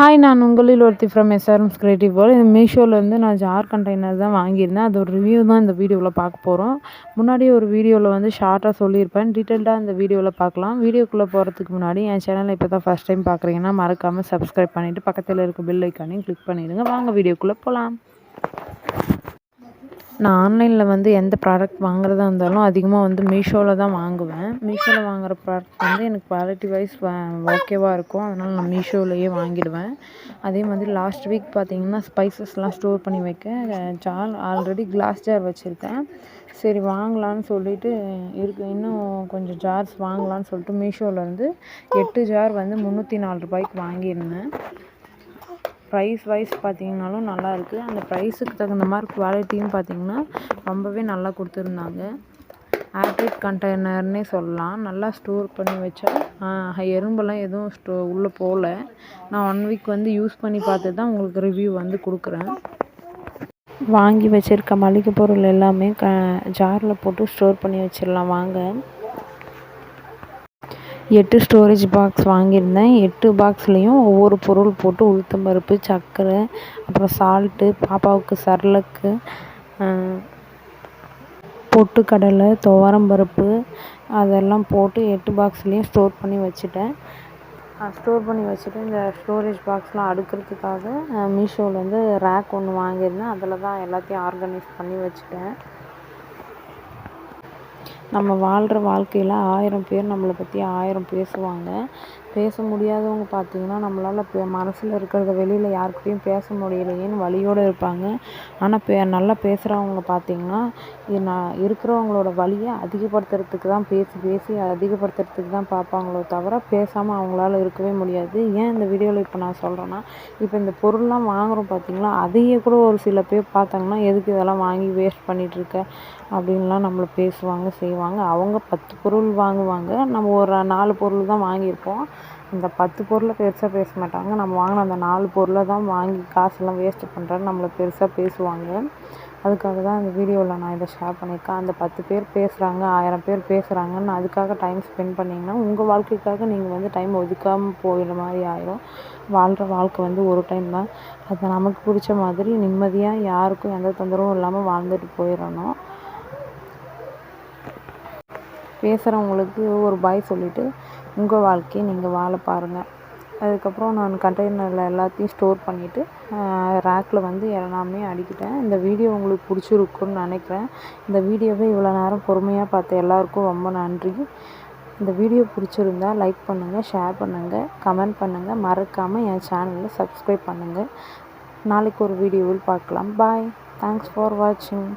Hi நான் உங்களில் ஒருத்தி ஃப்ரம் எஸ்ஆர்எம்ஸ் கிரியேட்டிவ் வேர்ல்ட் இந்த மீஷோலேருந்து நான் ஜார் கண்டெய்னர் தான் வாங்கியிருந்தேன். அது ஒரு ரிவ்யூ தான் இந்த வீடியோவில் பார்க்க போகிறோம் முன்னாடி ஒரு வீடியோவில் வந்து ஷார்ட்டாக சொல்லியிருப்பேன். டீட்டெயில்டாக இந்த வீடியோவில் பார்க்கலாம். வீடியோக்குள்ளே போகிறதுக்கு முன்னாடி என் சேனலை இப்போ தான் ஃபஸ்ட் டைம் பார்க்குறீங்கன்னா மறக்காமல் சப்ஸ்கிரைப் பண்ணிவிட்டு பக்கத்தில் இருக்க பில் ஐக்கானையும் கிளிக் பண்ணிவிடுங்க வாங்க வீடியோக்குள்ளே போகலாம் நான் ஆன்லைனில் வந்து எந்த ப்ராடக்ட் வாங்குறதா இருந்தாலும் அதிகமாக வந்து மீஷோவில் தான் வாங்குவேன். மீஷோவில் வாங்குகிற ப்ராடக்ட் வந்து எனக்கு குவாலிட்டி வைஸ் ஓகேவாக இருக்கும். அதனால் நான் மீஷோவிலேயே வாங்கிடுவேன். அதே மாதிரி லாஸ்ட் வீக் பார்த்திங்கன்னா ஸ்பைசஸ்லாம் ஸ்டோர் பண்ணி வைக்க ஜார் ஆல்ரெடி கிளாஸ் ஜார் வச்சுருக்கேன். சரி வாங்கலான்னு சொல்லிட்டு இருக்கு. இன்னும் கொஞ்சம் ஜார்ஸ் வாங்கலான்னு சொல்லிட்டு மீஷோவிலேருந்து எட்டு ஜார் வந்து முந்நூற்றி நாலு ரூபாய்க்கு வாங்கியிருந்தேன். ப்ரைஸ் வைஸ் பார்த்திங்கனாலும் நல்லா இருக்குது அந்த ப்ரைஸுக்கு தகுந்த மாதிரி குவாலிட்டியும் பார்த்திங்கன்னா ரொம்பவே நல்லா கொடுத்துருந்தாங்க. ஏர்டைட் கண்டெய்னர்னே சொல்லலாம். நல்லா ஸ்டோர் பண்ணி வச்சா எறும்பெல்லாம் எதுவும் ஸ்டோ உள்ளே போகல நான் ஒன் வீக் வந்து யூஸ் பண்ணி பார்த்து தான் உங்களுக்கு ரிவ்யூ வந்து கொடுக்குறேன். வாங்கி வச்சுருக்க மளிகை பொருள் எல்லாமே க ஜாரில் போட்டு ஸ்டோர் பண்ணி வச்சிடலாம். வாங்க. எட்டு ஸ்டோரேஜ் பாக்ஸ் வாங்கியிருந்தேன். எட்டு பாக்ஸ்லேயும் ஒவ்வொரு பொருள் போட்டு உளுத்தம் பருப்பு சர்க்கரை அப்புறம் சால்ட்டு பாப்பாவுக்கு சர்லக்கு பொட்டுக்கடலை துவரம் பருப்பு அதெல்லாம் போட்டு எட்டு பாக்ஸ்லேயும் ஸ்டோர் பண்ணி வச்சுட்டேன். ஸ்டோர் பண்ணி வச்சுட்டு இந்த ஸ்டோரேஜ் பாக்ஸ்லாம் அடுக்கிறதுக்காக மீஷோவில் வந்து ரேக் ஒன்று வாங்கியிருந்தேன். அதில் தான் எல்லாத்தையும் ஆர்கனைஸ் பண்ணி வச்சுட்டேன். நம்ம வாழ்கிற வாழ்க்கையில் ஆயிரம் பேர் நம்மளை பற்றி ஆயிரம் பேசுவாங்க. பேச முடியாதவங்க பார்த்திங்கன்னா நம்மளால் இப்போ மனசில் இருக்கிறத வெளியில் யாருக்கிட்டையும் பேச முடியலையேன்னு வலியோடு இருப்பாங்க. ஆனால் பே நல்லா பேசுகிறவங்க பார்த்திங்கன்னா நான் இருக்கிறவங்களோட வலியை அதிகப்படுத்துறதுக்கு தான் பேசி பேசி அதிகப்படுத்துறதுக்கு தான் பார்ப்பாங்களோ தவிர பேசாமல் அவங்களால இருக்கவே முடியாது. ஏன் இந்த வீடியோவில் இப்போ நான் சொல்கிறேன்னா இப்போ இந்த பொருள்லாம் வாங்குகிறோம் பார்த்திங்களா அதையே கூட ஒரு சில பேர் பார்த்தாங்கன்னா எதுக்கு இதெல்லாம் வாங்கி வேஸ்ட் பண்ணிகிட்ருக்க அப்படின்லாம் நம்மளை பேசுவாங்க செய்வாங்க. அவங்க பத்து பொருள் வாங்குவாங்க. நம்ம ஒரு நாலு பொருள் தான் வாங்கியிருப்போம். அந்த பத்து பொருளை பெருசாக பேச மாட்டாங்க. நம்ம வாங்கின அந்த நாலு பொருளை தான் வாங்கி காசெல்லாம் வேஸ்ட்டு பண்ணுறேன்னு நம்மளை பெருசாக பேசுவாங்க. அதுக்காக தான் இந்த வீடியோவில் நான் இதை ஷேர் பண்ணியிருக்கேன். அந்த பத்து பேர் பேசுகிறாங்க ஆயிரம் பேர் பேசுகிறாங்கன்னு அதுக்காக டைம் ஸ்பெண்ட் பண்ணிங்கன்னா உங்கள் வாழ்க்கைக்காக நீங்கள் வந்து டைம் ஒதுக்காமல் போயிடுற மாதிரி ஆயிரும். வாழ்கிற வாழ்க்கை வந்து ஒரு டைம் தான். அது நமக்கு பிடிச்ச மாதிரி நிம்மதியாக யாருக்கும் எந்த தொந்தரவும் இல்லாமல் வாழ்ந்துட்டு போயிடணும். பேசுகிறவங்களுக்கு ஒரு பாய் சொல்லிவிட்டு உங்கள் வாழ்க்கையை நீங்கள் வாழ பாருங்கள் அதுக்கப்புறம் நான் கண்டெய்னரில் எல்லாத்தையும் ஸ்டோர் பண்ணிவிட்டு ரேக்கில் வந்து எல்லாமே அடிக்கிட்டேன். இந்த வீடியோ உங்களுக்கு பிடிச்சிருக்குன்னு நினைக்கிறேன். இந்த வீடியோவை இவ்வளோ நேரம் பொறுமையாக பார்த்த எல்லாருக்கும் ரொம்ப நன்றி. இந்த வீடியோ பிடிச்சிருந்தா லைக் பண்ணுங்கள் ஷேர் பண்ணுங்கள் கமெண்ட் பண்ணுங்கள் மறக்காமல் என் சேனலில் சப்ஸ்கிரைப் பண்ணுங்கள் நாளைக்கு ஒரு வீடியோவில் பார்க்கலாம். பாய் தேங்க்ஸ் ஃபார் வாட்சிங்